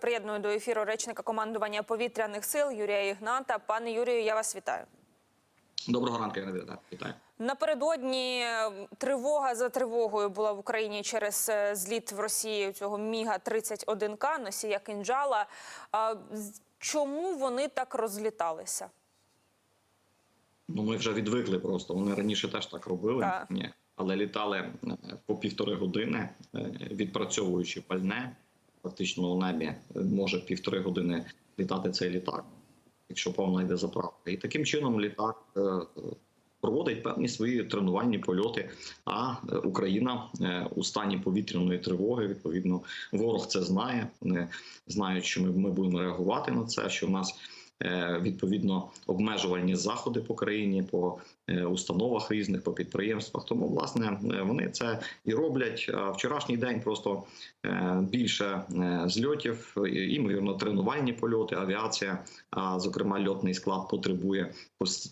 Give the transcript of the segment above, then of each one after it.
Приєдную до ефіру речника командування повітряних сил Юрія Ігната. Пане Юрію, я вас вітаю. Доброго ранку, я Вітаю. Вітаю. Напередодні тривога за тривогою була в Україні через е, зліт в Росії цього Міга 31 к носія кинджала. Чому вони так розліталися? Ну ми вже відвикли просто. Вони раніше теж так робили, Так. Ні. але літали е, по півтори години, е, відпрацьовуючи пальне. Фактично у небі може півтори години літати цей літак, якщо повна йде заправка. І таким чином літак е, проводить певні свої тренувальні польоти. А е, Україна е, у стані повітряної тривоги. Відповідно, ворог це знає. Вони знають, що ми, ми будемо реагувати на це. Що в нас відповідно обмежувальні заходи по країні, по установах різних, по підприємствах. Тому власне е, вони це і роблять. А Вчорашній день просто е, більше е, зльотів, е, імовірно, тренувальні польоти, авіація, а зокрема льотний склад потребує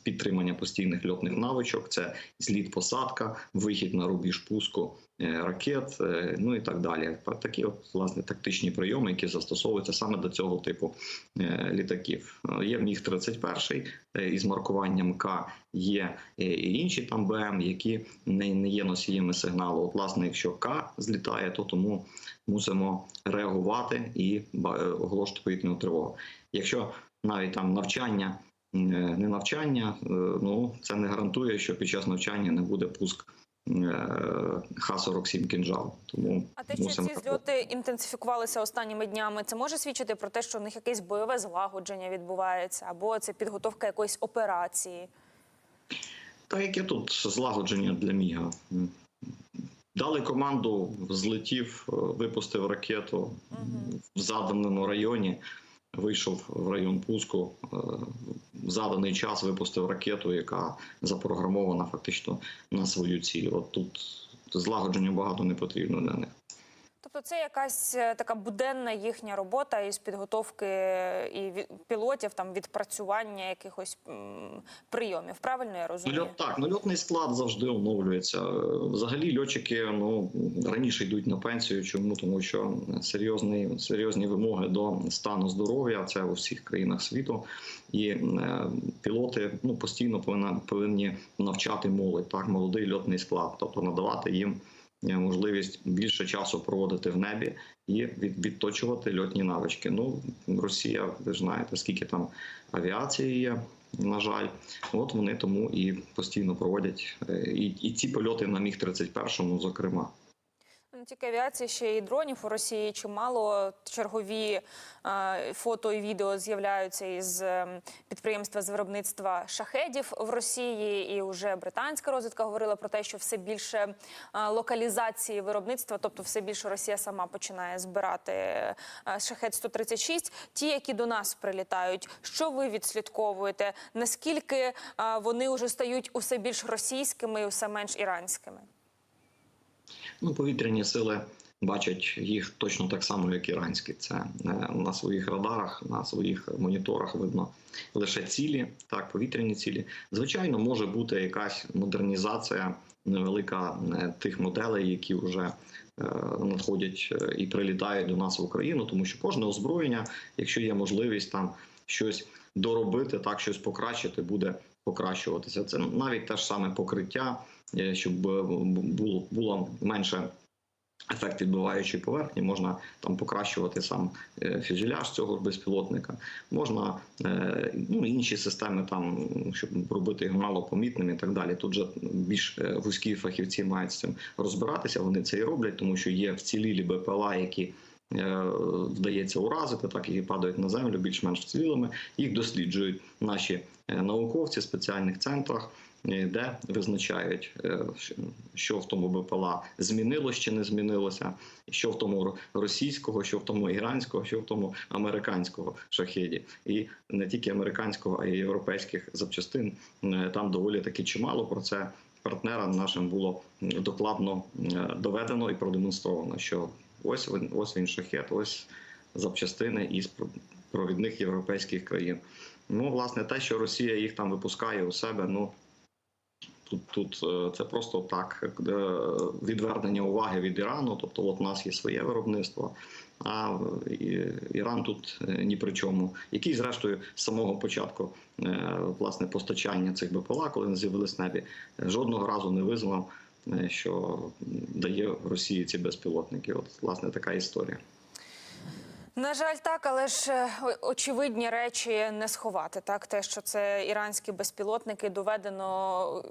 підтримання постійних льотних навичок. Це зліт, посадка, вихід на рубіж пуску е, ракет, е, ну і так далі. Такі от, власне тактичні прийоми, які застосовуються саме до цього типу е, літаків. Е, Є міг 31 е, із маркуванням К. Є е, і інші там БМ, які не, не є носіями сигналу. От, власне, якщо К злітає, то тому мусимо реагувати і е, оголошувати повітряну тривогу. Якщо навіть там навчання, е, не навчання, е, ну це не гарантує, що під час навчання не буде пуск е, Х-47 кінжал. Тому А те, що ці зльоти інтенсифікувалися останніми днями, це може свідчити про те, що в них якесь бойове злагодження відбувається, або це підготовка якоїсь операції. Та яке тут злагодження для Міга? Дали команду, злетів, е, випустив ракету в заданому районі, вийшов в район пуску, е, в заданий час випустив ракету, яка запрограмована фактично на свою ціль. От тут злагодження багато не потрібно для них. Тобто це якась е, така буденна їхня робота із підготовки е, і пілотів, там відпрацювання якихось прийомів. Правильно я розумію? льот, так, ну льотний склад завжди оновлюється. Взагалі льотчики ну раніше йдуть на пенсію. Чому тому, що серйозні, серйозні вимоги до стану здоров'я це у всіх країнах світу, і е, пілоти ну постійно повинна повинні навчати молодь, так молодий льотний склад, тобто надавати їм. Е, Можливість більше часу проводити в небі і відточувати льотні навички. Ну, Росія, ви ж знаєте, скільки там авіації є, на жаль, от вони тому і постійно проводять е, і, і ці польоти на міг 31 зокрема. Не тільки авіації, ще й дронів у Росії чимало. Чергові е, фото і відео з'являються із е, підприємства з виробництва шахедів в Росії. І вже британська розвідка говорила про те, що все більше е, локалізації виробництва, тобто все більше Росія сама починає збирати е, шахед 136 Ті, які до нас прилітають, що ви відслідковуєте? Наскільки вони вже стають усе більш російськими і усе менш іранськими? Ну, повітряні сили бачать їх точно так само, як іранські. Це е, на своїх радарах, на своїх моніторах видно лише цілі, так, повітряні цілі. Звичайно, може бути якась модернізація невелика е, тих моделей, які вже е, надходять і прилітають до нас в Україну, тому що кожне озброєння, якщо є можливість там щось доробити, так щось покращити, буде покращуватися. Це навіть те ж саме покриття, е, щоб е, було було менше. Ефект відбиваючої поверхні можна там покращувати сам е, фюзеляж цього безпілотника, можна ну інші системи там, щоб робити його малопомітним і так далі. Тут же більш вузькі фахівці мають з цим розбиратися. Вони це і роблять, тому що є вцілілі БПЛА, які вдається уразити, так які падають на землю більш-менш вцілілими. Їх досліджують наші е, науковці в спеціальних центрах. е, Де визначають, е, що в тому БПЛА змінилось чи не змінилося, що в тому російського, що в тому іранського, що в тому американського шахеді, і не тільки американського, а й європейських запчастин е, там доволі таки чимало. Про це партнерам нашим було докладно е, доведено і продемонстровано, що ось він, ось він шахет, ось запчастини із про- провідних європейських країн. Ну, власне, те, що Росія їх там випускає у себе, ну Тут, тут е, це просто так е, відвернення уваги від Ірану. Тобто, от у нас є своє виробництво, а Іран тут е, ні при чому. Який, зрештою, з самого початку власне постачання цих БПЛА, коли вони з'явились в небі, жодного разу не визнав, е, що дає Росії ці безпілотники. От власне така історія. На жаль, так, але ж е, очевидні речі не сховати. Так, те, що це іранські безпілотники, доведено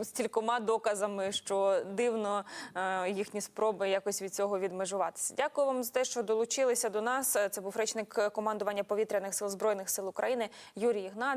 е, стількома доказами, що дивно е, їхні спроби якось від цього відмежуватися. Дякую вам за те, що долучилися до нас. Це був речник командування повітряних сил збройних сил України Юрій Ігнат.